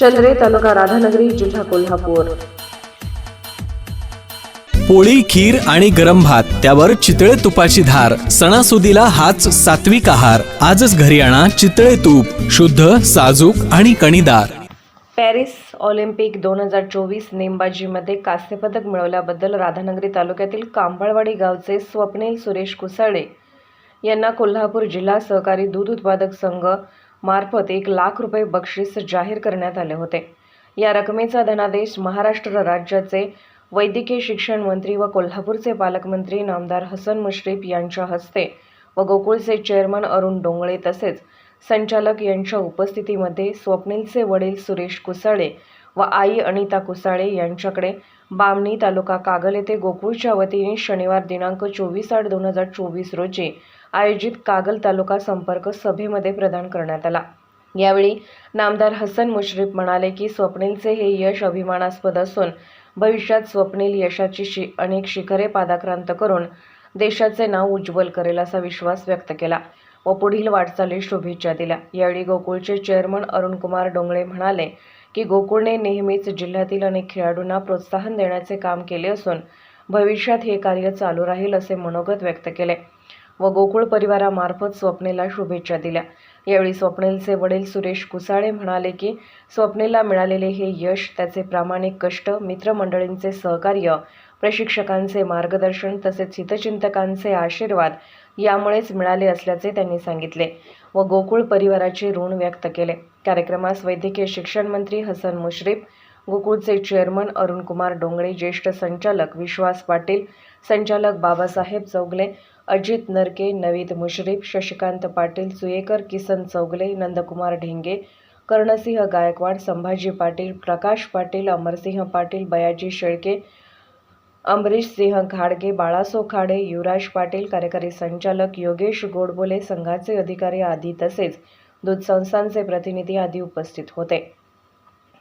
चंद्रे तालुका राधानगरी जिल्हा कोल्हापूर. पोळी खीर आणि गरम भात त्यावर चितळे तुपाची धार सणासुदीला हाच सात्विक आहार. आजच घरी आणा चितळे तूप शुद्ध साजूक आणि कणीदार. पॅरिस ऑलिम्पिक दोन हजार चोवीस नेमबाजीमध्ये कांस्यपदक मिळवल्याबद्दल राधानगरी तालुक्यातील कांबळवाडी गावचे स्वप्नील सुरेश कुसाळे यांना कोल्हापूर जिल्हा सहकारी दूध उत्पादक संघ मार्फत एक लाख रुपये बक्षीस जाहीर करण्यात आले होते. या रकमेचा धनादेश महाराष्ट्र राज्याचे वैद्यकीय शिक्षण मंत्री व कोल्हापूरचे पालकमंत्री नामदार हसन मुश्रीफ यांच्या हस्ते व गोकुळचे चेअरमन अरुण डोंगळे तसेच संचालक यांच्या उपस्थितीमध्ये स्वप्नीलचे वडील सुरेश कुसळे व आई अनिता कुसाळे यांच्याकडे बामणी तालुका कागल येथे गोकुळच्या वतीने शनिवार दिनांक चोवीस आठ दोन हजार चोवीस रोजी आयोजित कागल तालुका संपर्क सभेमध्ये प्रदान करण्यात आला. यावेळी नामदार हसन मुश्रीफ म्हणाले की स्वप्नीलचे हे यश अभिमानास्पद असून भविष्यात स्वप्नील यशाची शि अनेक शिखरे पादाक्रांत करून देशाचे नाव उज्ज्वल करेल असा विश्वास व्यक्त केला. व पुढील वाटचालीस शुभेच्छा दिल्या. यावेळी गोकुळचे चेअरमन अरुणकुमार डोंगळे म्हणाले की गोकुळने नेहमीच जिल्ह्यातील अनेक खेळाडूंना प्रोत्साहन देण्याचे काम केले असून भविष्यात हे कार्य चालू राहील असे मनोगत व्यक्त केले. व गोकुळ परिवारामार्फत स्वप्नेला शुभेच्छा दिल्या. यावेळी स्वप्नेलचे वडील सुरेश कुसाळे म्हणाले की स्वप्नेला मिळालेले हे यश त्याचे प्रामाणिक कष्ट मित्रमंडळींचे सहकार्य प्रशिक्षकांचे मार्गदर्शन तसेच हितचिंतकांचे आशीर्वाद यामुळेच मिळाले असल्याचे त्यांनी सांगितले व गोकुळ परिवाराचे ऋण व्यक्त केले. कार्यक्रमास वैद्यकीय शिक्षण मंत्री हसन मुश्रीफ गोकुळचे चेअरमन अरुणकुमार डोंगळे ज्येष्ठ संचालक विश्वास पाटील संचालक बाबासाहेब चौगले अजित नरके नवीद मुश्रीफ शशिकांत पाटील सुयेकर किसन चौगले नंदकुमार ढेंगे कर्णसिंह गायकवाड संभाजी पाटील प्रकाश पाटील अमरसिंह पाटील बयाजी शेळके अमरीश सिंह घाडगे बाळासो खाडे युवराज पाटील कार्यकारी संचालक योगेश गोडबोले संघाचे अधिकारी आदी तसेच दूध संस्थांचे प्रतिनिधी आदी उपस्थित होते.